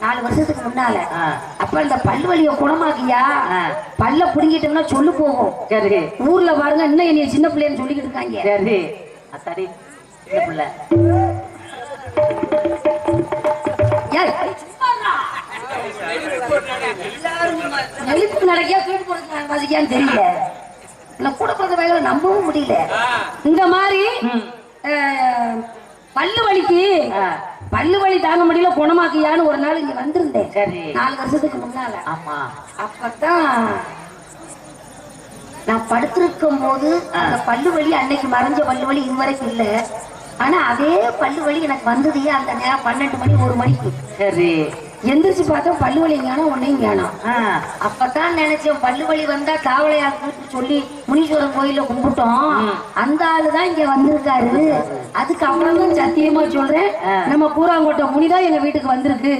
நாலு வருஷத்துக்கு முன்னால. அப்ப இந்த பல்வலிய குணமாக்கியா? ஆ. பல்ல புடுங்கிட்டோம்னா சொல்லு போகும். சரி. ஊர்ல பாருங்க இன்னும் என்னைய சின்ன பிள்ளைன்னு சொல்லிக்கிட்டு இருக்காங்க. சரி. அத்தாடி சின்ன பிள்ளை. நடக்கியா வாசிக்கான்னு தெரியல. நான் கூட பிறந்த வயல நம்பவும் முடியல. இந்த மாதிரி பல்லு வலிக்கு. பல்லு வலி தாங்க முடியல குணமாக்கியான்னு ஒரு நாள் இங்க வந்திருந்தேன். சரி. நாலு வருஷத்துக்கு முன்னால. ஆமா. அப்பதான் நான் படுத்திருக்கும் போது அந்த பல்லு வலி அன்னைக்கு மறைஞ்ச பல்லு வலி இதுவரைக்கும் இல்ல. ஆனா அதே பல்லு வலி எனக்கு வந்தது அந்த நேரம் பன்னெண்டு மணி ஒரு மணிக்கு. சரி. எந்திரிச்சு பார்த்தா பல்லு வலி ஞானம் ஒன்னையும் ஞானம். அப்பதான் நினைச்சேன் பல்லு வலி வந்தா காவலையாக்கு சொல்லி முனீஸ்வரன் கோயில கும்பிட்டோம். அந்த ஆளுதான் இங்க வந்திருக்காரு. அதுக்கு அப்புறம் தான் சத்தியமா சொல்றேன். நம்ம கூறாங்கோட்டை முனிதான் எங்க வீட்டுக்கு வந்திருக்கு.